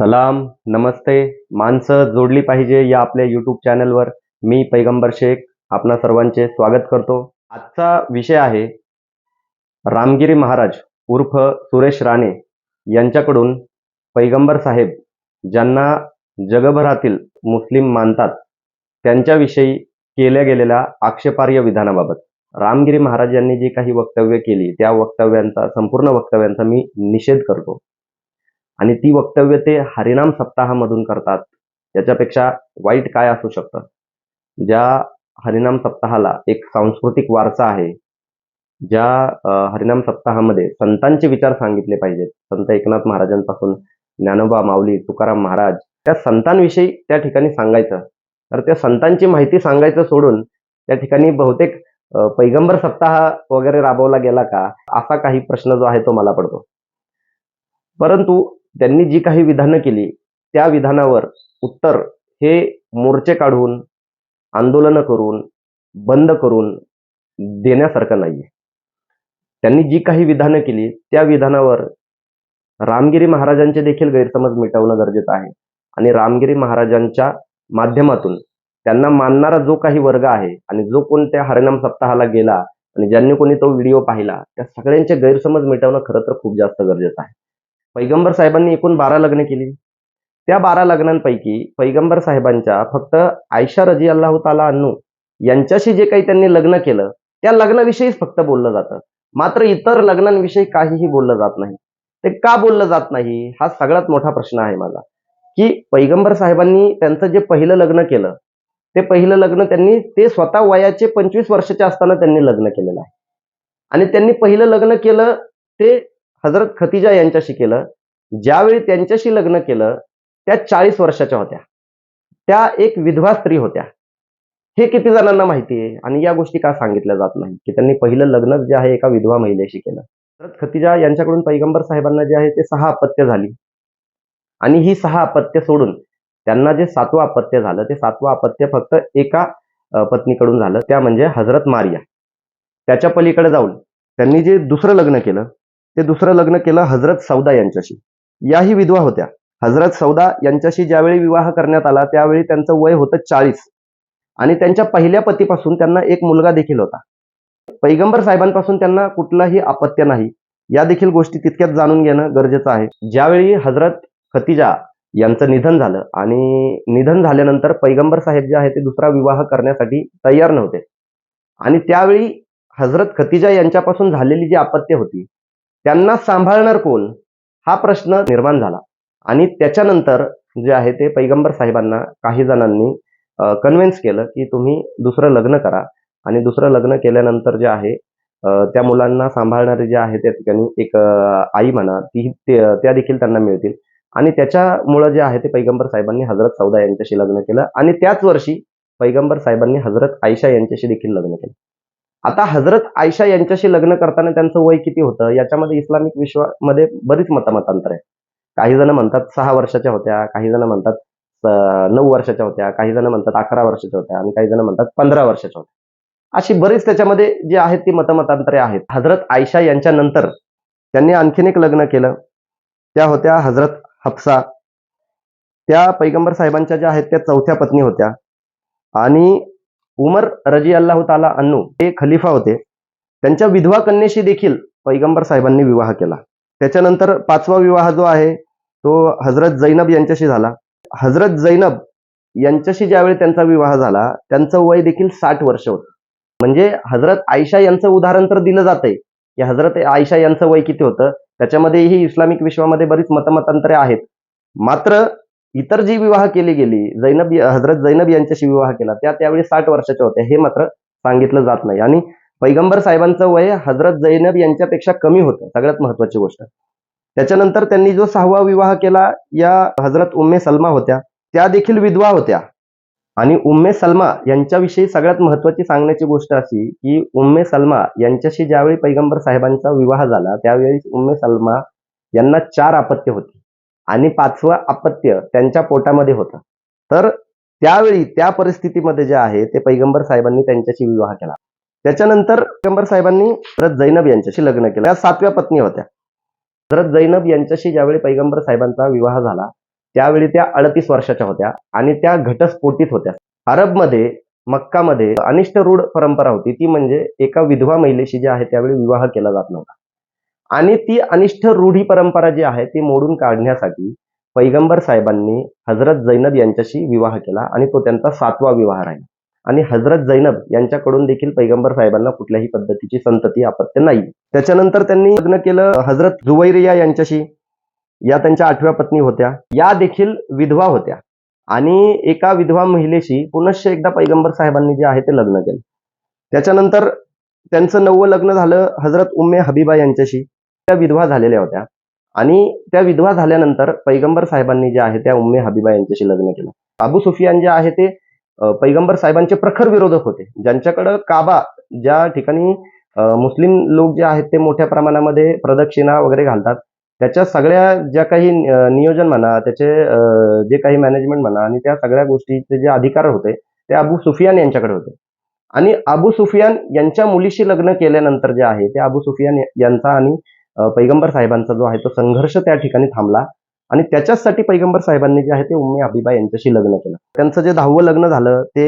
सलाम नमस्ते. माणसं जोडली पाहिजे या आपल्या यूट्यूब चॅनलवर मी पैगंबर शेख आपणा सर्वांचे स्वागत करतो. आजचा विषय आहे रामगिरी महाराज उर्फ सुरेश राणे यांच्याकडून पैगंबर साहेब ज्यांना जगभरातील मुस्लिम मानतात त्यांच्याविषयी केल्या गेलेल्या आक्षेपार्ह विधानाबाबत. रामगिरी महाराज यांनी जी काही वक्तव्य केली त्या वक्तव्यांचा संपूर्ण वक्तव्यांचा मी निषेध करतो. आणि ती वक्तव्य ते हरिनाम सप्ताहामधून करतात. याच्यापेक्षा वाईट काय असू शकतं? ज्या हरिनाम सप्ताहाला एक सांस्कृतिक वारसा आहे ज्या हरिनाम सप्ताहामध्ये संतांचे विचार सांगितले पाहिजेत. संत एकनाथ महाराजांपासून ज्ञानोबा माऊली तुकाराम महाराज त्या संतांविषयी त्या ठिकाणी सांगायचं. तर त्या संतांची माहिती सांगायचं सोडून त्या ठिकाणी बहुतेक पैगंबर सप्ताह वगैरे राबवला गेला का? असा काही प्रश्न जो आहे तो मला पडतो. परंतु त्यांनी जी काही विधानं केली त्या विधानावर उत्तर हे मोर्चे काढून आंदोलनं करून बंद करून देण्यासारखं नाहीये. त्यांनी जी काही विधानं केली त्या विधानावर रामगिरी महाराजांचे देखील गैरसमज मिटवणं गरजेचं आहे. आणि रामगिरी महाराजांच्या माध्यमातून त्यांना मानणारा जो काही वर्ग आहे आणि जो कोण त्या हरिनाम सप्ताहाला गेला आणि ज्यांनी कोणी तो व्हिडिओ पाहिला त्या सगळ्यांचे गैरसमज मिटवणं खरं तर खूप जास्त गरजेचं आहे. पैगंबर साहेबांनी एकूण बारा लग्न केली. त्या बारा लग्नांपैकी पैगंबर साहेबांच्या फक्त आयशा रजी अल्लाह ताला अन्नू यांच्याशी जे काही त्यांनी लग्न केलं त्या लग्नाविषयीच फक्त बोललं जातं. मात्र इतर लग्नांविषयी काहीही बोललं जात नाही. ते का बोललं जात नाही हा सगळ्यात मोठा प्रश्न आहे माझा. की पैगंबर साहेबांनी त्यांचं जे पहिलं लग्न केलं ते पहिलं लग्न त्यांनी ते स्वतः वयाचे पंचवीस वर्षाचे असताना त्यांनी लग्न केलेलं आहे. आणि त्यांनी पहिलं लग्न केलं ते हजरत खतिजा यांच्याशी केलं. ज्यावेळी त्यांच्याशी लग्न केलं त्या चाळीस वर्षाच्या होत्या. त्या एक विधवा स्त्री होत्या. हे किती जणांना माहिती आहे? आणि या गोष्टी का सांगितल्या जात नाही की त्यांनी पहिलं लग्न जे आहे एका विधवा महिलेशी केलं. हजरत खतिजा यांच्याकडून पैगंबर साहेबांना जे आहे ते सहा अपत्य झाली. आणि ही सहा अपत्य सोडून त्यांना जे सातवं अपत्य झालं ते सातवं अपत्य फक्त एका पत्नीकडून झालं. त्या म्हणजे हजरत मारिया. त्याच्या पलीकडे जाऊन त्यांनी जे दुसरं लग्न केलं ते दुसरं लग्न केलं हजरत सौदा यांच्याशी. याही विधवा होत्या. हजरत सौदा यांच्याशी ज्यावेळी विवाह करण्यात आला त्यावेळी त्यांचं वय होतं चाळीस. आणि त्यांच्या पहिल्या पतीपासून त्यांना एक मुलगा देखील होता. पैगंबर साहेबांपासून त्यांना कुठलाही अपत्य नाही. या देखील गोष्टी तितक्यात जाणून घेणं गरजेचं आहे. ज्यावेळी हजरत खतिजा यांचं निधन झालं आणि निधन झाल्यानंतर पैगंबर साहेब जे आहे ते दुसरा विवाह करण्यासाठी तयार नव्हते. आणि त्यावेळी हजरत खतिजा यांच्यापासून झालेली जी आपत्य होती त्यांना सांभाळणार कोण? हा प्रश्न निर्माण झाला. आणि त्याच्यानंतर जे आहे ते पैगंबर साहेबांना काही जणांनी कन्व्हिन्स केलं की तुम्ही दुसरं लग्न करा. आणि दुसरं लग्न केल्यानंतर जे आहे त्या मुलांना सांभाळणारे जे आहे त्या ठिकाणी एक आई म्हणा ती ते- त्या देखील त्यांना मिळतील. आणि त्याच्यामुळं जे आहे ते पैगंबर साहेबांनी हजरत सौदा यांच्याशी लग्न केलं. आणि त्याच वर्षी पैगंबर साहेबांनी हजरत आयशा यांच्याशी देखील लग्न केलं. आता हजरत आयशा यांच्याशी लग्न करताना त्यांचं वय किती होतं? याच्यामध्ये इस्लामिक विश्वामध्ये बरीच मतमतांतर आहे. काही जण म्हणतात सहा वर्षाच्या होत्या काही जण म्हणतात नऊ वर्षाच्या होत्या काही जण म्हणतात अकरा वर्षाच्या होत्या आणि काही जण म्हणतात पंधरा वर्षाच्या होत्या. अशी बरीच त्याच्यामध्ये जे आहेत ती मतमतांतरे आहेत. हजरत आयशा यांच्या नंतर त्यांनी आणखीन एक लग्न केलं. त्या होत्या हजरत हफ्सा. त्या पैगंबर साहेबांच्या ज्या आहेत त्या चौथ्या पत्नी होत्या. आणि उमर रजी अल्लाह ताला अन्नू हे खलिफा होते. त्यांच्या विधवा कन्येशी देखील पैगंबर साहेबांनी विवाह केला. त्याच्यानंतर पाचवा विवाह जो आहे तो हजरत जैनब यांच्याशी झाला. हजरत जैनब यांच्याशी ज्यावेळी त्यांचा विवाह झाला त्यांचं वय देखील साठ वर्ष होतं. म्हणजे हजरत आयशा यांचं उदाहरण तर दिलं जातंय की हजरत आयशा यांचं वय किती होतं त्याच्यामध्येही इस्लामिक विश्वामध्ये बरीच मतमतांतरे आहेत. मात्र इतर जी विवाह केली गेली जैनब हजरत जैनब यांच्याशी विवाह केला त्या त्यावेळी साठ वर्षाच्या होत्या हे मात्र सांगितलं जात नाही. आणि पैगंबर साहेबांचं वय हजरत जैनब यांच्यापेक्षा कमी होतं सगळ्यात महत्वाची गोष्ट. त्याच्यानंतर त्यांनी जो सहावा विवाह केला या हजरत उम्मे सलमा होत्या त्या देखील विधवा होत्या. आणि उम्मे सलमा यांच्याविषयी सगळ्यात महत्वाची सांगण्याची गोष्ट अशी की उम्मे सलमा यांच्याशी ज्यावेळी पैगंबर साहेबांचा विवाह झाला त्यावेळी उम्मे सलमा यांना चार अपत्य होती. आणि पाचवं अपत्य त्यांच्या पोटामध्ये होतं. तर त्यावेळी त्या परिस्थितीमध्ये जे आहे ते पैगंबर साहेबांनी त्यांच्याशी विवाह केला. त्याच्यानंतर पैगंबर साहेबांनी हजरत जैनब यांच्याशी लग्न केलं. त्या सातव्या पत्नी होत्या. हजरत जैनब यांच्याशी ज्यावेळी पैगंबर साहेबांचा विवाह झाला त्यावेळी त्या अडतीस वर्षाच्या होत्या आणि त्या घटस्फोटीत होत्या. अरबमध्ये मक्कामध्ये अनिष्ट रूढ परंपरा होती. ती म्हणजे एका विधवा महिलेशी जे आहे त्यावेळी विवाह केला जात नव्हता. आणि ती अनिष्ठ रूढी परंपरा जी आहे ती मोडून काढण्यासाठी पैगंबर साहेबांनी हजरत जैनब यांच्याशी विवाह केला आणि तो त्यांचा सातवा विवाह राहिला. आणि हजरत जैनब यांच्याकडून देखील पैगंबर साहेबांना कुठल्याही पद्धतीची संतती अपत्य नाही. त्याच्यानंतर त्यांनी लग्न केलं हजरत जुवैरिया यांच्याशी. या त्यांच्या आठव्या पत्नी होत्या. या देखील विधवा होत्या. आणि एका विधवा महिलेशी पुनश्च एकदा पैगंबर साहेबांनी जे आहे ते लग्न केलं. त्याच्यानंतर त्यांचं नववं लग्न झालं हजरत उम्मे हबीबा यांच्याशी. त्या विधवा झालेल्या होत्या. आणि त्या विधवा झाल्यानंतर पैगंबर साहेबांनी जे आहे त्या उम्मे हबीबा यांच्याशी लग्न केलं. अबू सुफियान जे आहे ते पैगंबर साहेबांचे प्रखर विरोधक होते. ज्यांच्याकडं काबा ज्या ठिकाणी मुस्लिम लोक जे आहेत ते मोठ्या प्रमाणामध्ये प्रदक्षिणा वगैरे घालतात. त्याच्या सगळ्या ज्या काही नियोजन म्हणा त्याचे जे काही मॅनेजमेंट म्हणा आणि त्या सगळ्या गोष्टीचे जे अधिकार होते ते अबू सुफियान यांच्याकडे होते. आणि अबू सुफियान यांच्या मुलीशी लग्न केल्यानंतर जे आहे ते अबू सुफियान यांचा आणि पैगंबर साहेबांचा जो आहे तो संघर्ष त्या ठिकाणी थांबला. आणि त्याच्याचसाठी पैगंबर साहेबांनी जे आहे ते उम्मे हबीबा यांच्याशी लग्न केलं. त्यांचं जे दहावं लग्न झालं ते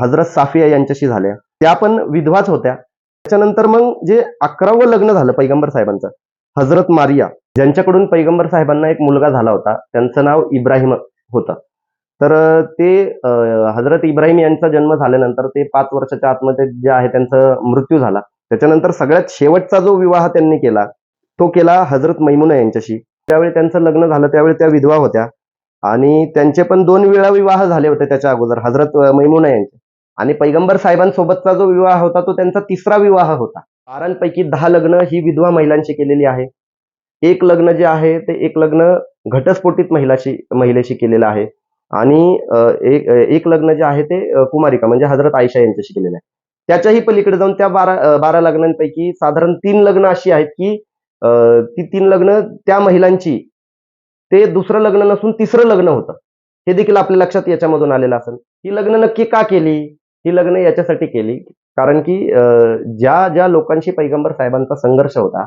हजरत साफिया यांच्याशी झाल्या त्या पण विधवाच होत्या. त्याच्यानंतर मग जे अकरावं लग्न झालं पैगंबर साहेबांचं हजरत मारिया ज्यांच्याकडून पैगंबर साहेबांना एक मुलगा झाला होता त्यांचं नाव इब्राहिम होतं. तर ते हजरत इब्राहिम यांचा जन्म झाल्यानंतर ते पाच वर्षाच्या आतमध्ये जे आहे त्यांचा मृत्यू झाला. त्याच्यानंतर सगळ्यात शेवटचा जो विवाह त्यांनी केला तो केला हजरत मैमुना यांच्याशी. त्यावेळी त्यांचं लग्न झालं त्यावेळी त्या विधवा होत्या. आणि त्यांचे पण दोन वेळा विवाह झाले होते त्याच्या अगोदर हजरत मैमुना यांचे. आणि पैगंबर साहेबांसोबतचा जो विवाह होता तो त्यांचा तिसरा विवाह होता. बारांपैकी दहा लग्न ही विधवा महिलांची केलेली आहे. एक लग्न जे आहे ते एक लग्न घटस्फोटित महिलाशी महिलेशी केलेलं आहे. आणि एक एक लग्न जे आहे ते कुमारिका म्हणजे हजरत आयशा यांच्याशी केलेलं आहे. त्याच्याही पलीकडे जाऊन त्या बारा बारा लग्नांपैकी साधारण तीन लग्न अशी आहेत की ती तीन लग्न त्या महिलांची ते दुसरं लग्न नसून तिसरं लग्न होतं. हे देखील आपल्या लक्षात याच्यामधून आलेलं असेल. ही लग्न नक्की का केली? ही लग्न याच्यासाठी केली. कारण की ज्या ज्या लोकांशी पैगंबर साहेबांचा संघर्ष होता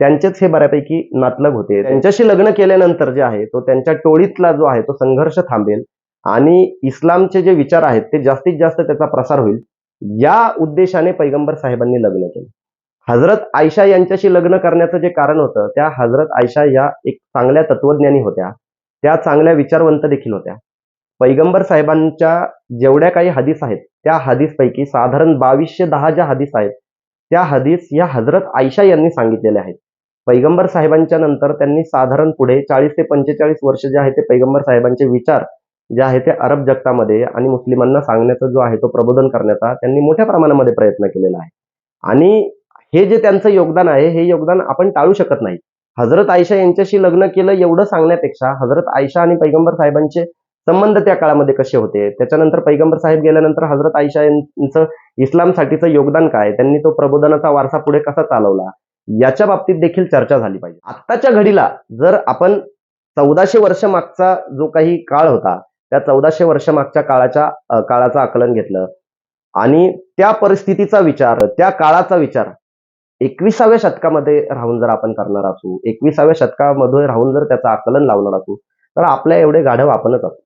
त्यांचेच हे बऱ्यापैकी नातलग होते. त्यांच्याशी लग्न केल्यानंतर जे आहे तो त्यांच्या टोळीतला जो आहे तो संघर्ष थांबेल आणि इस्लामचे जे विचार आहेत ते जास्तीत जास्त त्याचा प्रसार होईल. या उद्देशाने पैगंबर साहेबांनी लग्न केलं. हजरत आयशा यांच्याशी लग्न करण्याचं जे कारण होतं त्या हजरत आयशा या एक चांगल्या तत्वज्ञानी होत्या. त्या चांगल्या विचारवंत देखील होत्या. पैगंबर साहेबांच्या जेवढ्या काही हदीस आहेत त्या हदीसपैकी साधारण बावीसशे दहा ज्या हदीस आहेत त्या हदीस या हजरत आयशा यांनी सांगितलेल्या आहेत. पैगंबर साहेबांच्या नंतर त्यांनी साधारण पुढे चाळीस ते पंचेचाळीस वर्ष जे आहे ते पैगंबर साहेबांचे विचार जे आहे ते अरब जगतामध्ये आणि मुस्लिमांना सांगण्याचा जो आहे तो प्रबोधन करण्याचा त्यांनी मोठ्या प्रमाणामध्ये प्रयत्न केलेला आहे. आणि हे जे त्यांचं योगदान आहे हे योगदान आपण टाळू शकत नाही. हजरत आयशा यांच्याशी लग्न केलं एवढं सांगण्यापेक्षा हजरत आयशा आणि पैगंबर साहेबांचे संबंध त्या काळामध्ये कसे होते? त्याच्यानंतर पैगंबर साहेब गेल्यानंतर हजरत आयशा यांचं इस्लामसाठीचं योगदान काय? त्यांनी तो प्रबोधनाचा वारसा पुढे कसा चालवला? याच्या बाबतीत देखील चर्चा झाली पाहिजे. आत्ताच्या घडीला जर आपण चौदाशे वर्ष मागचा जो काही काळ होता त्या चौदाशे वर्ष मागच्या काळाच्या काळाचं आकलन घेतलं. आणि त्या परिस्थितीचा विचार त्या काळाचा विचार एकविसाव्या शतकामध्ये राहून जर आपण करणार असू एकविसाव्या शतकामध्ये राहून जर त्याचं आकलन लावणार असू तर आपल्या एवढे गाढव आपणच असू.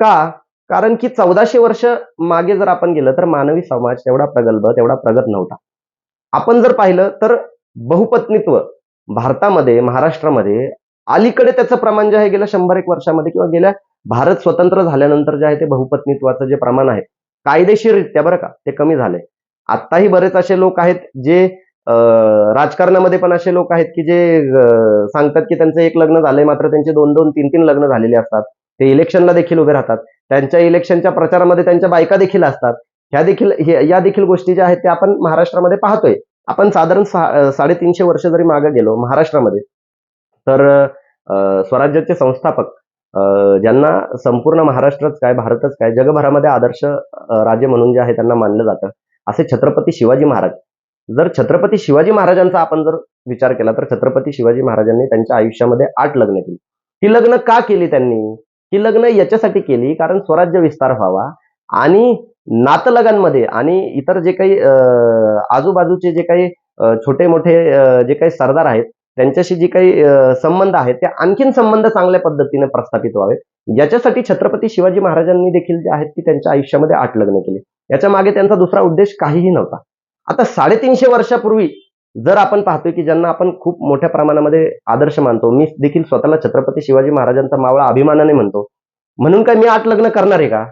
का? कारण की चौदाशे वर्ष मागे जर आपण गेलं तर मानवी समाज तेवढा प्रगल्भ तेवढा प्रगत नव्हता. आपण जर पाहिलं तर बहुपत्नीत्व भारतामध्ये महाराष्ट्रामध्ये अलीकडे त्याचं प्रमाण जे आहे गेल्या शंभर एक वर्षामध्ये किंवा गेल्या भारत स्वतंत्र झाल्यानंतर जे आहे ते बहुपत्नीत्वाचं जे प्रमाण आहे कायदेशीररित्या बरं का ते कमी झाले आत्ताही बरेच असे लोक आहेत जे राजकारणामध्ये पण असे लोक आहेत की जे सांगतात की त्यांचं एक लग्न झालंय मात्र त्यांचे दोन दोन तीन तीन लग्न झालेले असतात. ते इलेक्शनला देखील उभे राहतात. त्यांच्या इलेक्शनच्या प्रचारामध्ये त्यांच्या बायका देखील असतात. ह्या देखील या देखील गोष्टी ज्या आहेत त्या आपण महाराष्ट्रामध्ये पाहतोय. आपण साधारण सा- साडेतीनशे वर्ष जरी मागे गेलो महाराष्ट्रामध्ये तर स्वराज्याचे संस्थापक ज्यांना संपूर्ण महाराष्ट्रच काय भारतच काय जगभरामध्ये आदर्श राजे म्हणून जे आहे त्यांना मानलं जातं असे छत्रपती शिवाजी महाराज. जर छत्रपती शिवाजी महाराजांचा आपण जर विचार केला तर छत्रपती शिवाजी महाराजांनी त्यांच्या आयुष्यामध्ये आठ लग्न केली. ही लग्न का केली त्यांनी? ही लग्न याच्यासाठी केली कारण स्वराज्य विस्तार व्हावा आणि नातलगांमध्ये आणि इतर जे काही अं, आजूबाजूचे जे काही छोटे मोठे जे काही सरदार आहेत त्यांच्याशी जी काही संबंध आहेत ते आणखीन संबंध चांगल्या पद्धतीने प्रस्थापित व्हावेत. याच्यासाठी छत्रपती शिवाजी महाराजांनी देखील जे आहेत ती त्यांच्या आयुष्यामध्ये आठ लग्न केले. याच्या मागे त्यांचा दुसरा उद्देश काहीही नव्हता. आता साडेतीनशे वर्षापूर्वी जर आपण पाहतोय की ज्यांना आपण खूप मोठ्या प्रमाणामध्ये आदर्श मानतो मी देखील स्वतःला छत्रपती शिवाजी महाराजांचा मावळा अभिमानाने म्हणतो. म्हणून काय मी आठ लग्न करणार आहे का?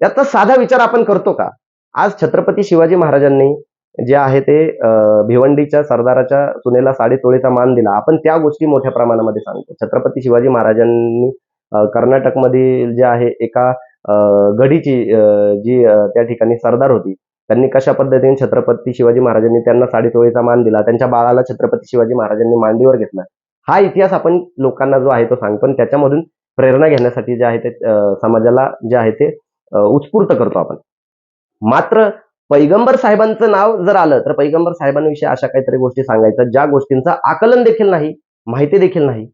याचा साधा विचार आपण करतो का? आज छत्रपती शिवाजी महाराजांनी जे आहे ते अं, भिवंडीच्या सरदाराच्या सुनेला साडेतोळीचा मान दिला. आपण त्या गोष्टी मोठ्या प्रमाणामध्ये सांगतो. छत्रपती शिवाजी महाराजांनी कर्नाटकमधील जे आहे एका गडीची जी त्या ठिकाणी सरदार होती त्यांनी कशा पद्धतीने छत्रपती शिवाजी महाराजांनी त्यांना साडेतोळीचा मान दिला त्यांच्या बाळाला छत्रपती शिवाजी महाराजांनी मांडीवर घेतला. हा इतिहास आपण लोकांना जो आहे तो सांगतो पण त्याच्यामधून प्रेरणा घेण्यासाठी जे आहे ते समाजाला जे आहे ते उत्स्फूर्त करतो आपण. मात्र पैगंबर साहेबांचं नाव जर आलं तर पैगंबर साहेबांविषयी अशा काहीतरी गोष्टी सांगायच्या ज्या गोष्टींचं आकलन देखील नाही माहिती देखील नाही.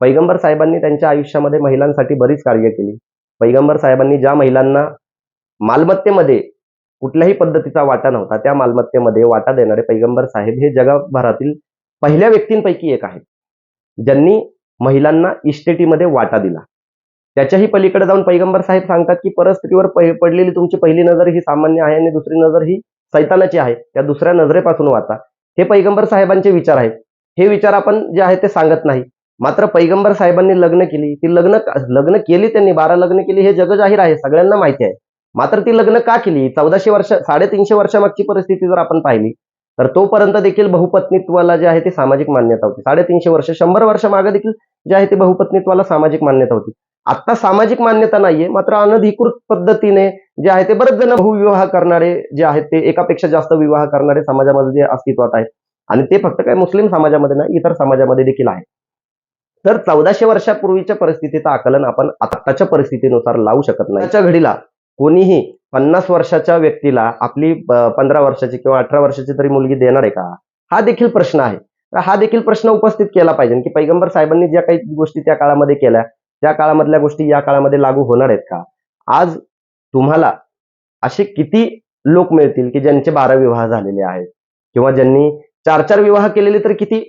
पैगंबर साहेबांनी त्यांच्या आयुष्यामध्ये महिलांसाठी बरीच कार्य केली. पैगंबर साहेबांनी ज्या महिलांना मालमत्तेमध्ये कुठल्याही पद्धतीचा वाटा नव्हता त्या मालमत्तेमध्ये वाटा देणारे पैगंबर साहेब हे जगभरातील पहिल्या व्यक्तींपैकी एक आहेत. ज्यांनी महिलांना इस्टेटीमध्ये वाटा दिला. त्याच्याही पलीकडे जाऊन पैगंबर साहेब सांगतात की परस्त्रीवर पडलेली तुमची पहिली नजर ही सामान्य आहे आणि दुसरी नजर ही सैतानाची आहे. त्या दुसऱ्या नजरेपासून वाचा. हे पैगंबर साहेबांचे विचार आहेत. हे विचार आपण जे आहे ते सांगत नाही. मात्र पैगंबर साहेबांनी लग्न केली. ती लग्न लग्न केली त्यांनी. बारा लग्न केली हे जगजाहीर आहे. सगळ्यांना माहिती आहे. मात्र ती लग्न का केली? चौदाशे वर्ष साडेतीनशे वर्षामागची परिस्थिती जर आपण पाहिली तर तोपर्यंत देखील बहुपत्नीत्वाला जे आहे ते सामाजिक मान्यता होती. साडेतीनशे वर्ष शंभर वर्ष मागे देखील जे आहे ते बहुपत्नीत्वाला सामाजिक मान्यता होती. आता सामाजिक मान्यता नाहीये मात्र अनधिकृत पद्धतीने जे आहे ते बरेच जण बहुविवाह करणारे जे आहेत ते एकापेक्षा जास्त विवाह करणारे समाजामध्ये जे अस्तित्वात आहेत. आणि ते फक्त काय मुस्लिम समाजामध्ये नाही इतर समाजामध्ये देखील आहे. तर चौदाशे वर्षापूर्वीच्या परिस्थितीचं आकलन आपण आताच्या परिस्थितीनुसार लावू शकत नाही. त्याच्या घडीला कोणीही पन्नास वर्षाच्या व्यक्तीला आपली पंधरा वर्षाची किंवा अठरा वर्षाची तरी मुलगी देणार आहे का? हा देखील प्रश्न आहे. तर हा देखील प्रश्न उपस्थित केला पाहिजे. की पैगंबर साहेबांनी ज्या काही गोष्टी त्या काळामध्ये केल्या त्या काळामधल्या गोष्टी या काळामध्ये लागू होणार आहेत का? आज तुम्हाला असे किती लोक मिळतील की ज्यांचे बारा विवाह झालेले आहेत? किंवा ज्यांनी चार चार विवाह केलेले तर किती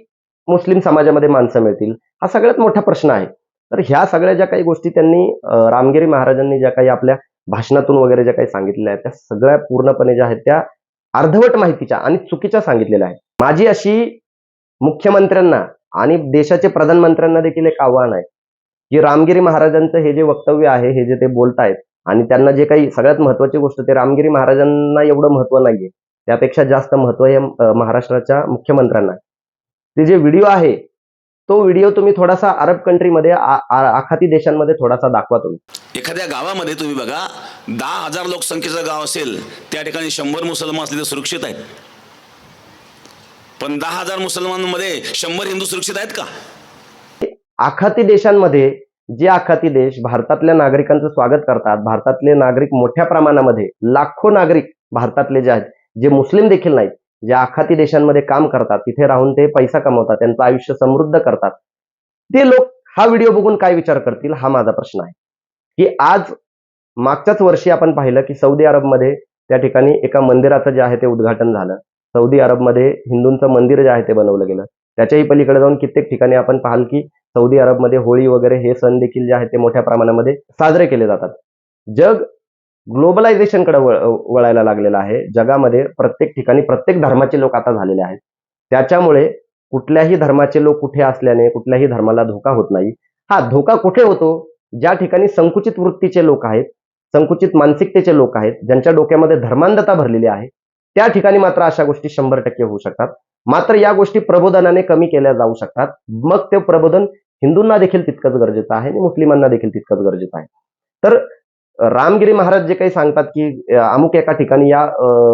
मुस्लिम समाजामध्ये माणसं मिळतील? हा सगळ्यात मोठा प्रश्न आहे. तर ह्या सगळ्या ज्या काही गोष्टी त्यांनी रामगिरी महाराजांनी ज्या काही आपल्या भाषणातून वगैरे ज्या काही सांगितलेल्या आहेत त्या सगळ्या पूर्णपणे ज्या आहेत त्या अर्धवट माहितीच्या आणि चुकीच्या सांगितलेल्या आहेत. माझी अशी मुख्यमंत्र्यांना आणि देशाचे प्रधानमंत्र्यांना देखील एक आव्हान आहे. की रामगिरी महाराजांचं हे जे वक्तव्य आहे हे जे ते बोलतायत आणि त्यांना जे काही सगळ्यात महत्वाची गोष्ट ते रामगिरी महाराजांना एवढं महत्त्व नाहीये. त्यापेक्षा जास्त महत्त्व हे महाराष्ट्राच्या मुख्यमंत्र्यांना आहे. ते जे व्हिडिओ आहे तो व्हिडिओ तुम्ही थोडासा अरब कंट्रीमध्ये आखाती देशांमध्ये थोडासा दाखवा तुम्ही. एखाद्या गावामध्ये तुम्ही बघा दहा हजार लोकसंख्येचं गाव असेल त्या ठिकाणी शंभर मुसलमान असले तर सुरक्षित आहेत. पण दहा हजार मुसलमानमध्ये शंभर हिंदू सुरक्षित आहेत का? आखाती देशांमध्ये जे आखाती देश भारतातल्या नागरिकांचं स्वागत करतात भारतातले नागरिक मोठ्या प्रमाणामध्ये लाखो नागरिक भारतातले जे आहेत जे मुस्लिम देखील नाहीत जे आखाती देशांमध्ये काम करतात तिथे राहून ते पैसा कमवतात त्यांचं आयुष्य समृद्ध करतात. ते लोक हा व्हिडिओ बघून काय विचार करतील हा माझा प्रश्न आहे. की आज मागच्याच वर्षी आपण पाहिलं की सौदी अरबमध्ये त्या ठिकाणी एका मंदिराचं जे आहे ते उद्घाटन झालं. सौदी अरबमध्ये हिंदूंचं मंदिर जे आहे ते बनवलं गेलं. त्याच्याही पलीकडे जाऊन कित्येक ठिकाणी आपण पाहाल की सौदी अरबमध्ये होळी वगैरे हे सण देखील जे आहेत ते मोठ्या प्रमाणामध्ये साजरे केले जातात. जग ग्लोबलायझेशनकडे वळ वळायला लागलेलं आहे. जगामध्ये प्रत्येक ठिकाणी प्रत्येक धर्माचे लोक आता झालेले आहेत. त्याच्यामुळे कुठल्याही धर्माचे लोक कुठे असल्याने कुठल्याही धर्माला धोका होत नाही. हा धोका कुठे होतो? ज्या ठिकाणी संकुचित वृत्तीचे लोक आहेत संकुचित मानसिकतेचे लोक आहेत ज्यांच्या डोक्यामध्ये धर्मांधता भरलेली आहे त्या ठिकाणी मात्र अशा गोष्टी शंभर टक्के होऊ शकतात. मात्र या गोष्टी प्रबोधनाने कमी केल्या जाऊ शकतात. मग ते प्रबोधन हिंदूंना देखील तितकंच गरजेचं आहे आणि मुस्लिमांना देखील तितकंच गरजेचं आहे. तर रामगिरी महाराज जे काही सांगतात की अमुक एका ठिकाणी या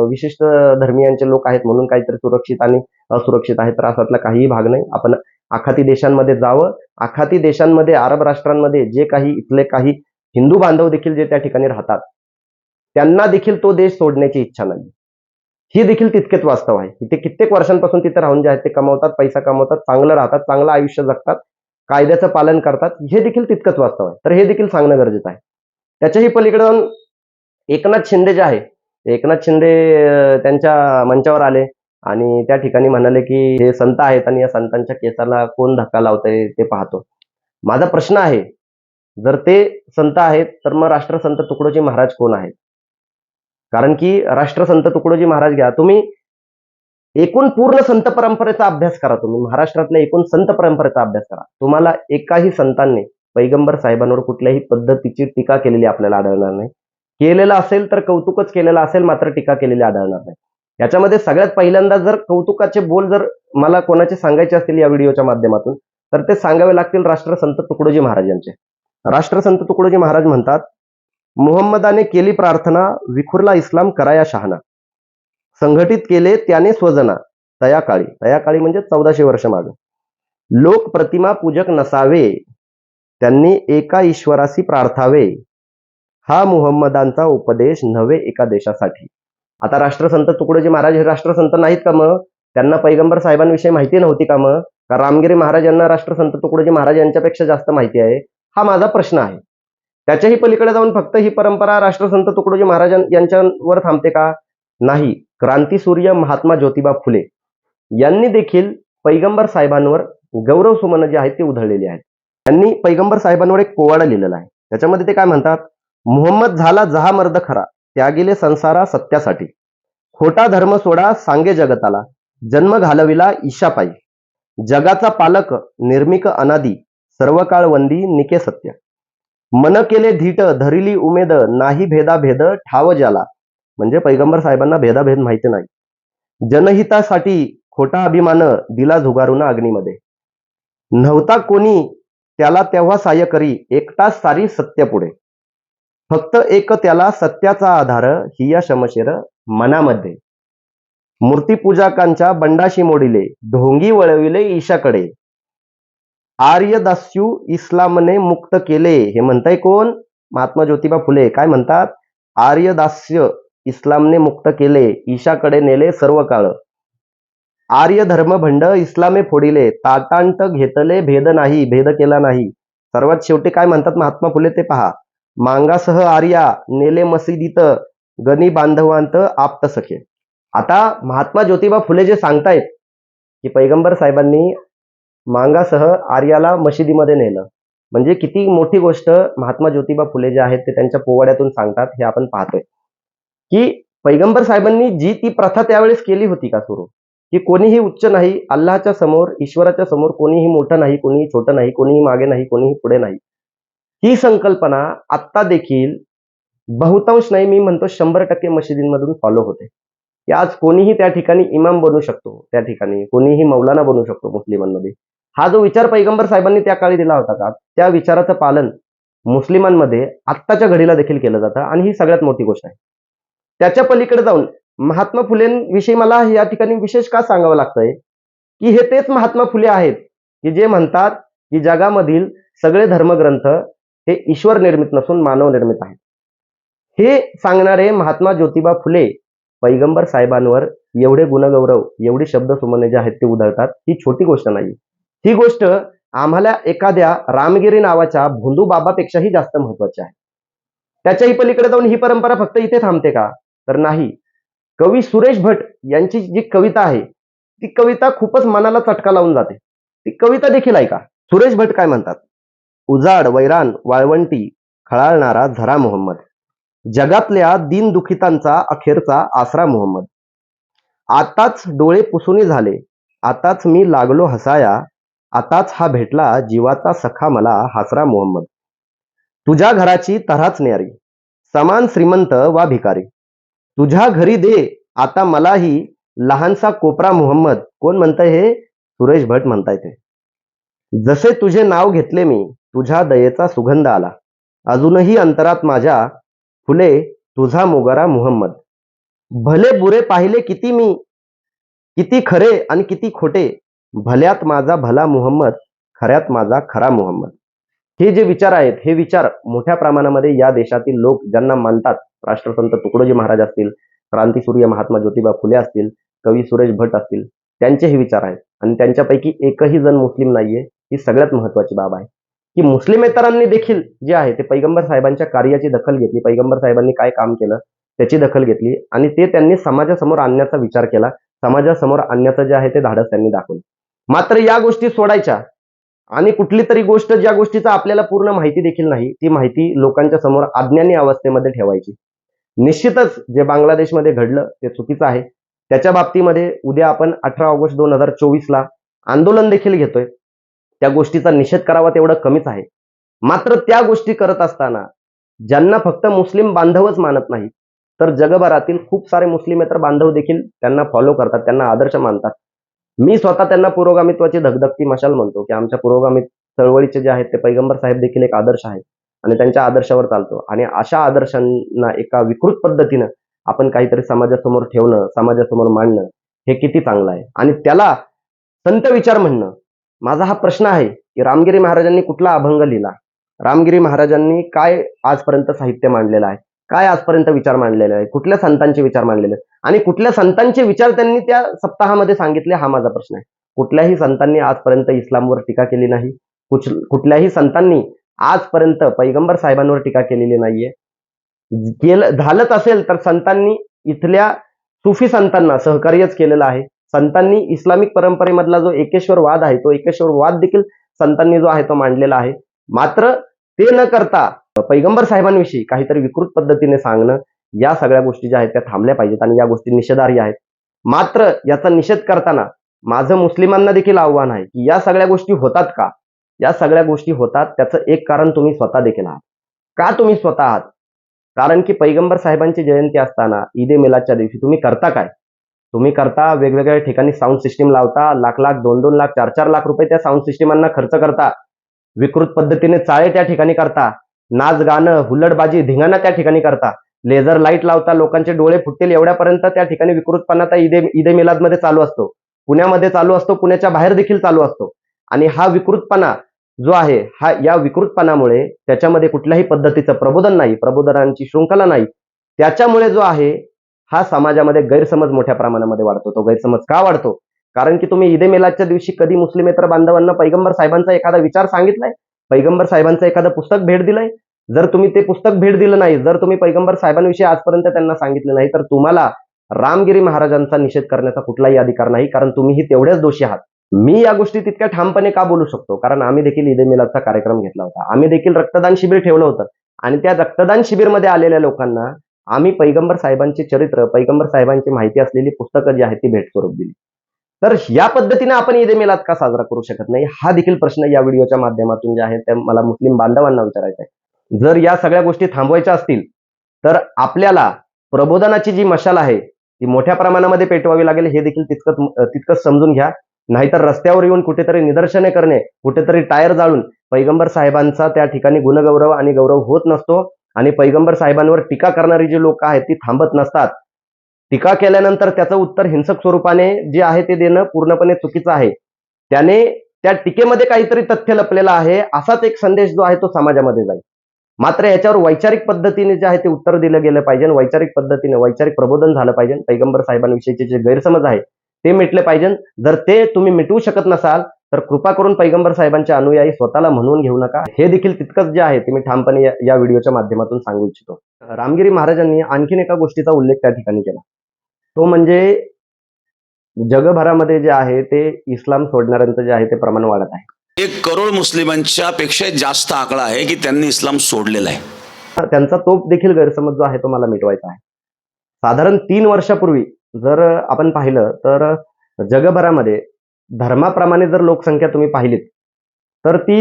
विशिष्ट धर्मियांचे लोक आहेत म्हणून काहीतरी सुरक्षित आणि असुरक्षित आहे तर असातला काहीही भाग नाही. आपण आखाती देशांमध्ये जावं. आखाती देशांमध्ये अरब राष्ट्रांमध्ये जे काही इथले काही हिंदू बांधव देखील जे त्या ठिकाणी राहतात त्यांना देखील तो देश सोडण्याची इच्छा नाही हे देखील तितकेच वास्तव आहे. इथे कित्येक वर्षांपासून तिथे राहून जे आहेत ते कमवतात पैसा कमवतात चांगलं राहतात चांगलं आयुष्य जगतात कायद्याचं पालन करतात हे देखील तितकंच वास्तव आहे. तर हे देखील सांगणं गरजेचं आहे. त्याच्याही पलीकडे जाऊन एकनाथ शिंदे जे आहे एकनाथ शिंदे त्यांच्या मंचावर आले आणि त्या ठिकाणी म्हणाले की हे संत आहेत आणि या संतांच्या केसाला कोण धक्का लावतंय ते पाहतो. माझा प्रश्न आहे जर ते संत आहेत तर मग राष्ट्रसंत तुकडोजी महाराज कोण आहेत? कारण की राष्ट्रसंत तुकडोजी महाराज घ्या तुम्ही एकूण पूर्ण संत परंपरेचा अभ्यास करा तुम्ही. महाराष्ट्रातल्या एकूण संत परंपरेचा अभ्यास करा. तुम्हाला एकाही संतांनी पैगंबर साहेबांवर कुठल्याही पद्धतीची टीका केलेली आपल्याला आढळणार नाही. केलेलं असेल तर कौतुकच केलेलं असेल मात्र टीका केलेली आढळणार नाही. याच्यामध्ये सगळ्यात पहिल्यांदा जर कौतुकाचे बोल जर मला कोणाचे सांगायचे असतील या व्हिडिओच्या माध्यमातून तर ते सांगावे लागतील राष्ट्रसंत तुकडोजी महाराज यांचे. राष्ट्रसंत तुकडोजी महाराज म्हणतात मोहम्मदाने केली प्रार्थना विखुरला इस्लाम कराया शहाणा. संघटित केले त्याने स्वजना तया काळी तया काळी म्हणजे चौदाशे वर्ष मागे. लोक प्रतिमा पूजक नसावे त्यांनी एका ईश्वराशी प्रार्थावे. हा मुहम्मदांचा उपदेश नव्हे एका देशासाठी. आता राष्ट्रसंत तुकडोजी महाराज हे राष्ट्रसंत नाहीत का मग? त्यांना पैगंबर साहेबांविषयी माहिती नव्हती का मग? का रामगिरी महाराज यांना राष्ट्रसंत तुकडोजी महाराज यांच्यापेक्षा जास्त माहिती आहे? हा माझा प्रश्न आहे. त्याच्याही पलीकडे जाऊन फक्त ही परंपरा राष्ट्रसंत तुकडोजी महाराज यांच्यावर थांबते का? नाही. क्रांतीसूर्य महात्मा ज्योतिबा फुले यांनी देखील पैगंबर साहेबांवर गौरव सुमन जे आहेत ते उधळलेले आहेत. त्यांनी पैगंबर साहेबांवर एक पोवाडा लिहिलेला आहे. त्याच्यामध्ये ते काय म्हणतात? मोहम्मद झाला जहा मर्द खरा त्यागिले संसारा सत्यासाठी. खोटा धर्म सोडा सांगे जगताला. जन्म घालविला ईशापायी. जगाचा पालक निर्मिक अनादी सर्व काळ वंदी निके सत्य. मन केले धीट धरिली उमेद नाही भेदा भेद ठाव ज्याला. म्हणजे पैगंबर साहेबांना भेदाभेद माहिती नाही. जनहितासाठी खोटा अभिमान दिला झुगारून अग्नीमध्ये. नव्हता कोणी त्याला तेव्हा साय करी एकटाच सारी सत्य पुढे. फक्त एक त्याला सत्याचा आधार या शमशेर मनामध्ये. मूर्तीपूजाकांच्या बंडाशी मोडिले ढोंगी वळविले ईशाकडे. आर्यदास्यू इस्लामने मुक्त केले. हे म्हणताय कोण? महात्मा ज्योतिबा फुले. काय म्हणतात? आर्यदास्य इस्लामने मुक्त केले. ईशाकडे नेले सर्व काळ. आर्य धर्मभंड इस्लामे फोडिले. तातांत घेतले भेद नाही. भेद केला नाही. सर्वात शेवटी काय म्हणतात महात्मा फुले ते पहा. मांगासह आर्या नेले मशिदीत. गणी बांधवांत आप्त सखे. आता महात्मा ज्योतिबा फुले जे सांगतायत की पैगंबर साहेबांनी मांगासह आर्याला मशिदीमध्ये नेलं. म्हणजे किती मोठी गोष्ट महात्मा ज्योतिबा फुले जे आहेत ते त्यांच्या पोवाड्यातून सांगतात हे आपण पाहतोय. की पैगंबर साहेबांनी जी ती प्रथा त्यावेळेस केली होती का सुरू? की कोणीही उच्च नाही अल्लाच्या समोर ईश्वराच्या समोर कोणीही मोठं नाही कोणीही छोटं नाही कोणीही मागे नाही कोणीही पुढे नाही. ही संकल्पना आत्ता देखील बहुतांश नाही मी म्हणतो शंभर टक्के मशिदींमधून फॉलो होते. की आज कोणीही त्या ठिकाणी इमाम बनू शकतो त्या ठिकाणी कोणीही मौलाना बनू शकतो मुस्लिमांमध्ये. हा जो विचार पैगंबर साहेबांनी त्या काळी दिला होता का त्या विचाराचं पालन मुस्लिमांमध्ये आत्ताच्या घडीला देखील केलं जातं आणि ही सगळ्यात मोठी गोष्ट आहे. त्याच्या पलीकडे जाऊन महात्मा फुलेंविषयी मला या ठिकाणी विशेष का सांगावं लागतंय की हे तेच महात्मा फुले आहेत की जे म्हणतात की जगामधील सगळे धर्मग्रंथ हे ईश्वर निर्मित नसून मानव निर्मित आहेत. हे सांगणारे महात्मा ज्योतिबा फुले पैगंबर साहेबांवर एवढे गुणगौरव एवढे शब्द सुमने जे आहेत ते उधळतात ही छोटी गोष्ट नाही ही गोष्ट आम्हाला एखाद्या रामगिरी नावाच्या भोंदू बाबापेक्षाही जास्त महत्वाची आहे. त्याच्याही पलीकडे जाऊन ही परंपरा फक्त इथे थांबते का? तर नाही. कवी सुरेश भट यांची जी कविता आहे ती कविता खूपच मनाला चटका लावून जाते. ती कविता देखील ऐका. सुरेश भट काय म्हणतात? उजाड वैरान वाळवंटी खळाळणारा झरा मोहम्मद. जगातल्या दीन दुखितांचा अखेरचा आसरा मोहम्मद. आताच डोळे पुसुनी झाले. आताच मी लागलो हसाया. आताच हा भेटला जीवाचा सखा मला हासरा मोहम्मद. तुझ्या घराची तराच न्यारी समान श्रीमंत वा भिकारी. तुझ्या घरी दे आता मलाही लहानसा कोपरा मोहम्मद. कोण म्हणतंय हे? सुरेश भट म्हणताय ते. जसे तुझे नाव घेतले मी तुझ्या दयेचा सुगंध आला. अजूनही अंतरात माझ्या फुले तुझा मोगरा मुहम्मद. भले बुरे पाहिले किती मी किती खरे आणि किती खोटे भल्यात माझा भला मुहम्मद खऱ्यात माझा खरा मुहम्मद. हे जे विचार आहेत हे विचार मोठ्या प्रमाणामध्ये या देशातील लोक ज्यांना मानतात राष्ट्रसंत तुकडोजी महाराज असतील क्रांतीसूर्य महात्मा ज्योतिबा फुले असतील कवी सुरेश भट असतील त्यांचे हे विचार आहेत. आणि त्यांच्यापैकी एकही जण मुस्लिम नाहीये ही सगळ्यात महत्वाची बाब आहे. की मुस्लिमेतरांनी देखील जे आहे ते पैगंबर साहेबांच्या कार्याची दखल घेतली. पैगंबर साहेबांनी काय काम केलं त्याची दखल घेतली. आणि ते त्यांनी समाजासमोर आणण्याचा विचार केला. समाजासमोर आणण्याचं जे आहे ते धाडस त्यांनी दाखवलं. मात्र या गोष्टी सोडायच्या. आणि कुठली तरी गोष्ट ज्या गोष्टीचा आपल्याला पूर्ण माहिती देखील नाही ती माहिती लोकांच्या समोर अज्ञानी अवस्थेमध्ये ठेवायची. निश्चितच जे बांगलादेशमध्ये घडलं ते चुकीचं आहे. त्याच्या बाबतीमध्ये उद्या आपण अठरा ऑगस्ट दोन हजार चोवीसला आंदोलन देखील घेतोय. त्या गोष्टीचा निषेध करावा तेवढं कमीच आहे. मात्र त्या गोष्टी करत असताना ज्यांना फक्त मुस्लिम बांधवच मानत नाही तर जगभरातील खूप सारे मुस्लिमेतर बांधव देखील त्यांना फॉलो करतात त्यांना आदर्श मानतात. मी स्वतः त्यांना पुरोगामित्वाची धगधगती मशाल म्हणतो की आमच्या पुरोगामी चळवळीचे जे आहेत ते पैगंबर साहेब देखील एक आदर्श आहे आणि त्यांच्या आदर्शावर चालतो. आणि अशा आदर्शांना एका विकृत पद्धतीनं आपण काहीतरी समाजासमोर ठेवणं समाजासमोर मांडणं हे किती चांगलं आहे. आणि त्याला संत विचार म्हणणं माझा हा प्रश्न आहे की रामगिरी महाराजांनी कुठला अभंग लिहिला? रामगिरी महाराजांनी काय आजपर्यंत साहित्य मांडलेलं आहे? काय आजपर्यंत विचार मांडलेले आहे? कुठल्या संतांचे विचार मांडलेले आहेत? आणि कुठल्या संतांचे विचार त्यांनी त्या सप्ताहामध्ये सांगितले हा माझा प्रश्न आहे. कुठल्याही संतांनी आजपर्यंत इस्लामवर टीका केली नाही. कुठ कुठल्याही संतांनी आजपर्यंत पैगंबर साहेबांवर टीका केलेली नाहीये. केलं झालंच असेल तर संतांनी इथल्या सुफी संतांना सहकार्यच केलेलं आहे. संतांनी इस्लामिक परंपरेमधला जो एकेश्वर वाद आहे तो एकेश्वर वाद देखील संतांनी जो आहे तो मांडलेला आहे. मात्र ते न करता पैगंबर साहेबांविषयी काहीतरी विकृत पद्धतीने सांगणं या सगळ्या गोष्टी ज्या आहेत त्या थांबल्या पाहिजेत आणि या गोष्टी निषेधार्ह आहेत. मात्र याचा निषेध करताना माझं मुस्लिमांना देखील आव्हान आहे की या सगळ्या गोष्टी होतात का? या सगळ्या गोष्टी होतात त्याचं एक कारण तुम्ही स्वतः देखील आहात. का तुम्ही स्वतः आहात? कारण की पैगंबर साहेबांची जयंती असताना ईद ए मिलादच्या दिवशी तुम्ही करता काय? तुम्ही करता वेगवेगळ्या ठिकाणी साऊंड सिस्टीम लावता लाख लाख दोन दोन लाख चार चार लाख रुपये त्या साऊंड सिस्टीमांना खर्च करता. विकृत पद्धतीने चाळे त्या ठिकाणी करता. नाच गाणं हुल्लडबाजी धिंगाणा त्या ठिकाणी करता. लेझर लाइट लावता लोकांचे डोळे फुटतील एवढ्यापर्यंत त्या ठिकाणी विकृतपणा त्या ईदे ईदे मिलादमध्ये चालू असतो. पुण्यामध्ये चालू असतो पुण्याच्या बाहेर देखील चालू असतो. आणि हा विकृतपणा जो आहे हा या विकृतपणामुळे त्याच्यामध्ये कुठल्याही पद्धतीचं प्रबोधन नाही प्रबोधनांची शृंखला नाही. त्याच्यामुळे जो आहे हा समाजामध्ये गैरसमज मोठ्या प्रमाणामध्ये वाढतो. तो गैरसमज का वाढतो? कारण की तुम्ही ईदे मेलाच्या दिवशी कधी मुस्लिमेतर बांधवांना पैगंबर साहेबांचा एखादा विचार सांगितलाय? पैगंबर साहेबांचं एखादं पुस्तक भेट दिलंय? जर तुम्ही ते पुस्तक भेट दिलं नाही जर तुम्ही पैगंबर साहेबांविषयी आजपर्यंत त्यांना सांगितलं नाही तर तुम्हाला रामगिरी महाराजांचा निषेध करण्याचा कुठलाही अधिकार नाही कारण तुम्हीही तेवढ्याच दोषी आहात. मी या गोष्टी तितक्या ठामपणे का बोलू शकतो? कारण आम्ही देखील ईद मिलादचा कार्यक्रम घेतला होता. आम्ही देखील रक्तदान शिबिर ठेवलं होतं. आणि त्या रक्तदान शिबिरमध्ये आलेल्या लोकांना आम्ही पैगंबर साहेबांचे चरित्र पैगंबर साहेबांची माहिती असलेली पुस्तकं जी आहेत ती भेट स्वरूप दिली. तर या पद्धतीने आपण ईद मेलात मिलाद का साजरा करू शकत नाही? हा देखील प्रश्न या व्हिडिओच्या माध्यमातून जे आहे ते मला मुस्लिम बांधवांना विचारायचा आहे. जर या सगळ्या गोष्टी थांबवायच्या असतील तर आपल्याला प्रबोधनाची जी मशाल आहे ती मोठ्या प्रमाणामध्ये पेटवावी लागेल. हे देखील तितकंच तितकंच समजून घ्या. नाहीतर रस्त्यावर येऊन कुठेतरी निदर्शने करणे कुठेतरी टायर जाळून पैगंबर साहेबांचा त्या ठिकाणी गुणगौरव आणि गौरव होत नसतो आणि पैगंबर साहेबांवर टीका करणारी जी लोक आहेत ती थांबत नसतात. टीका केल्यानंतर त्याचं उत्तर हिंसक स्वरूपाने जे आहे ते देणं पूर्णपणे चुकीचं आहे. त्याने त्या टीकेमध्ये काहीतरी तथ्य लपलेलं आहे असाच एक संदेश जो आहे तो समाजामध्ये जाईल. मात्र याच्यावर वैचारिक पद्धतीने जे आहे ते उत्तर दिलं गेलं पाहिजे वैचारिक पद्धतीने वैचारिक प्रबोधन झालं पाहिजे. पैगंबर साहेबांविषयीचे जे गैरसमज आहे ते मिटले पाहिजे. जर ते तुम्ही मिटवू शकत नसाल तर कृपा करून पैगंबर साहेबांचे अनुयायी स्वतःला म्हणून घेऊ नका. हे देखील तितकंच जे आहे ते मी ठामपणे या- या व्हिडिओच्या माध्यमातून सांगू इच्छितो. रामगिरी महाराजांनी आणखीन एका गोष्टीचा उल्लेख त्या ठिकाणी केला. तो म्हणजे जगभरामध्ये जे आहे ते इस्लाम सोडणाऱ्यांचं जे आहे ते प्रमाण वाढत आहे. एक करोड मुस्लिमांच्या पेक्षा जास्त आकडा आहे की त्यांनी इस्लाम सोडलेला आहे. त्यांचा तो देखील गैरसमज जो आहे तो मला मिटवायचा आहे. साधारण तीन वर्षापूर्वी जर आपण पाहिलं तर जगभरामध्ये धर्माप्रमाणे जर लोकसंख्या तुम्ही पाहिलीत तर ती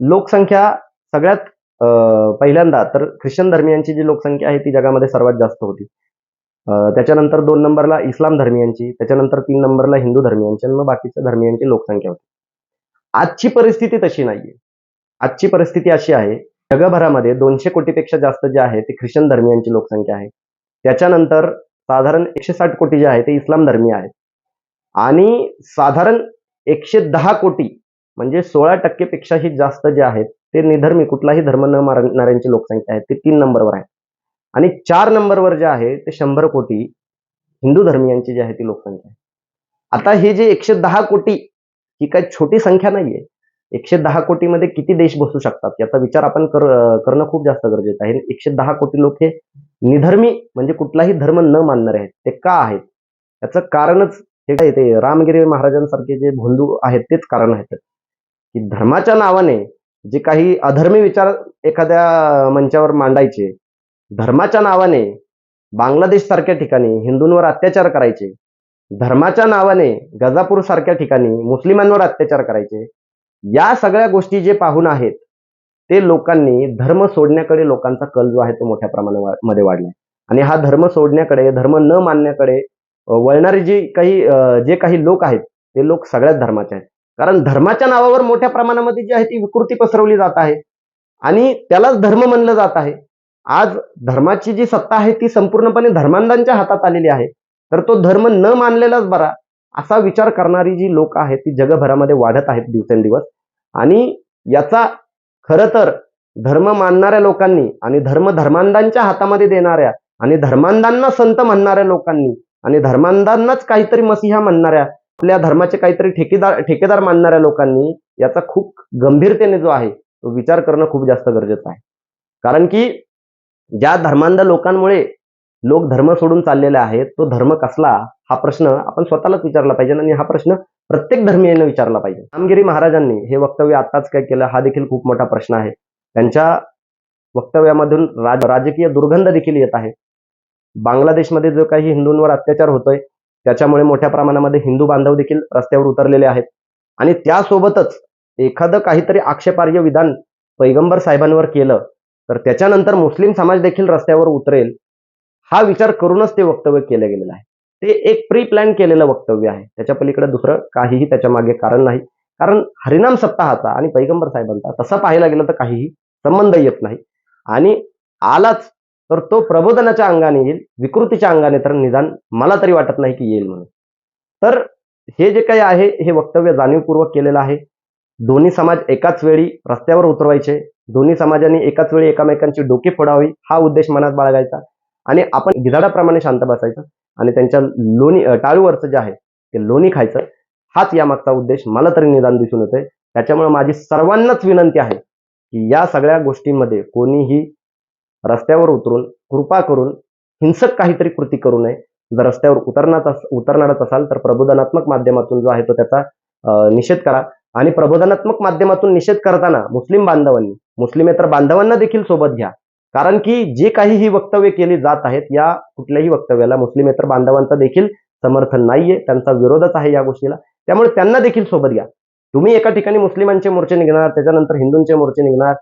लोकसंख्या सगळ्यात पहिल्यांदा तर ख्रिश्चन धर्मियांची जी लोकसंख्या आहे ती जगामध्ये सर्वात जास्त होती. त्याच्यानंतर दोन नंबरला इस्लाम धर्मियांची त्याच्यानंतर तीन नंबरला हिंदू धर्मियांची आणि मग बाकीच्या धर्मियांची लोकसंख्या होती. आजची परिस्थिती तशी नाहीये. आजची परिस्थिती अशी आहे जगभरामध्ये दोनशे कोटीपेक्षा जास्त जे आहे ते ख्रिश्चन धर्मियांची लोकसंख्या आहे. त्याच्यानंतर साधारण एकशे साठ कोटी जे आहे ते इस्लाम धर्मीय आहेत. आणि साधारण एकशे दहा कोटी म्हणजे सोळा टक्केपेक्षाही जास्त जे आहेत ते निधर्मी कुठलाही धर्म न मारणाऱ्यांची लोकसंख्या आहे ते तीन नंबरवर आहे आणि चार नंबरवर जे आहे ते शंभर कोटी हिंदू धर्मियांची जी आहे ती लोकसंख्या आहे. आता हे जे एकशे दहा कोटी ही काही छोटी संख्या नाहीये. एकशे दहा कोटीमध्ये किती देश बसू शकतात याचा विचार आपण कर करणं खूप जास्त गरजेचं आहे. एकशे दहा कोटी लोक हे निधर्मी म्हणजे कुठलाही धर्म न मानणारे आहेत ते का आहेत? याचं कारणच हे काय ते रामगिरी महाराजांसारखे जे भोंदू आहेत तेच कारण आहेत. की धर्माच्या नावाने जे काही अधर्मी विचार एखाद्या मंचावर मांडायचे धर्माच्या नावाने बांगलादेश सारख्या ठिकाणी हिंदूंवर अत्याचार करायचे धर्माच्या नावाने गजापूर सारख्या ठिकाणी मुस्लिमांवर अत्याचार करायचे या सगळ्या गोष्टी जे पाहून आहेत ते लोकांनी धर्म सोडण्याकडे लोकांचा कल जो आहे तो मोठ्या प्रमाणामध्ये वाढलाय. आणि हा धर्म सोडण्याकडे धर्म न मानण्याकडे वळणारे जे काही जे काही लोक आहेत ते लोक सगळ्याच धर्माचे आहेत. कारण धर्माच्या नावावर मोठ्या प्रमाणामध्ये जी आहे ती विकृती पसरवली जात आहे आणि त्यालाच धर्म म्हणलं जात आहे. आज धर्माची जी सत्ता आहे ती संपूर्णपणे धर्मांधांच्या हातात आलेली आहे. तर तो धर्म न मानलेलाच बरा. असा विचार करणारी जी लोक आहेत ती जगभरामध्ये वाढत आहेत दिवसेंदिवस. आणि याचा खरं तर धर्म मानणाऱ्या लोकांनी आणि धर्म धर्मांधांच्या हातामध्ये देणाऱ्या आणि धर्मांधांना संत म्हणणाऱ्या लोकांनी आणि धर्मांधांनाच काहीतरी मसीहा म्हणणाऱ्या आपल्या धर्माचे काहीतरी ठेकेदार ठेकेदार मानणाऱ्या लोकांनी याचा खूप गंभीरतेने जो आहे तो विचार करणं खूप जास्त गरजेचं आहे. कारण की ज्या धर्मांध लोकांमुळे लोक धर्म सोडून चाललेले आहेत तो धर्म कसला हा प्रश्न आपण स्वतःलाच विचारला पाहिजे आणि हा प्रश्न प्रत्येक धर्मीयांना विचारला पाहिजे. कामगिरी महाराजांनी हे वक्तव्य आताच काय केलं हा देखील खूप मोठा प्रश्न आहे. त्यांच्या वक्तव्यामधून राज राजकीय दुर्गंध देखील येत आहे. बांगलादेशमध्ये जो काही हिंदूंवर अत्याचार होतोय त्याच्यामुळे मोठ्या प्रमाणामध्ये हिंदू बांधव देखील रस्त्यावर उतरलेले आहेत. आणि त्यासोबतच एखादं काहीतरी आक्षेपार्ह विधान पैगंबर साहेबांवर केलं तर त्याच्यानंतर मुस्लिम समाज देखील रस्त्यावर उतरेल. हा विचार करूनच ते वक्तव्य केलं गेलेलं आहे. ते एक प्री प्लॅन केलेलं वक्तव्य आहे. त्याच्या पलीकडे दुसरं काहीही त्याच्यामागे कारण नाही. कारण हरिनाम सप्ताहाचा आणि पैगंबर साहेबांचा तसा पाहायला गेलं तर काहीही संबंध येत नाही. आणि आलाच तर तो प्रबोधनाच्या अंगाने येईल विकृतीच्या अंगाने तर निदान मला तरी वाटत नाही की येईल म्हणून. तर हे जे काही आहे हे वक्तव्य जाणीवपूर्वक केलेलं आहे. दोन्ही समाज एकाच वेळी रस्त्यावर उतरवायचे. दोन्ही समाजांनी एकाच वेळी एकामेकांची डोके फोडावी. हा उद्देश मनात बाळगायचा. आणि आपण गिधाडाप्रमाणे शांत बसायचं आणि त्यांच्या लोणी टाळूवरचं जे आहे ते लोणी खायचं हाच यामागचा उद्देश. मला तरी निदान दिसून येतोय. त्याच्यामुळे माझी सर्वांनाच विनंती आहे की या सगळ्या गोष्टींमध्ये कोणीही रस्त्यावर उतरून कृपा करून हिंसक काहीतरी कृती करू नये. जर रस्त्यावर उतरणार उतरणारच असाल तर प्रबोधनात्मक माध्यमातून जो आहे तो त्याचा निषेध करा. आणि प्रबोधनात्मक माध्यमातून निषेध करताना मुस्लिम बांधवांनी मुस्लिमेतर बांधवांना देखील सोबत घ्या. कारण की जे काही ही वक्तव्य केली जात आहेत या कुठल्याही वक्तव्याला मुस्लिमेतर बांधवांचा देखील समर्थन नाहीये त्यांचा विरोधच आहे या गोष्टीला. त्यामुळे त्यांना देखील सोबत घ्या. तुम्ही एका ठिकाणी मुस्लिमांचे मोर्चे निघणार त्याच्यानंतर हिंदूंचे मोर्चे निघणार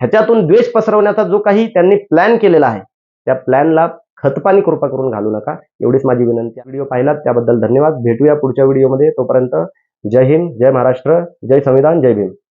ह्याच्यातून द्वेष पसरवण्याचा जो काही त्यांनी प्लॅन केलेला आहे त्या प्लॅनला खतपाणी कृपा करून घालू नका. एवढीच माझी विनंती व्हिडिओ पाहिलात त्याबद्दल धन्यवाद. भेटूया पुढच्या व्हिडिओमध्ये. तोपर्यंत जय हिंद जय महाराष्ट्र जय संविधान जय भीम.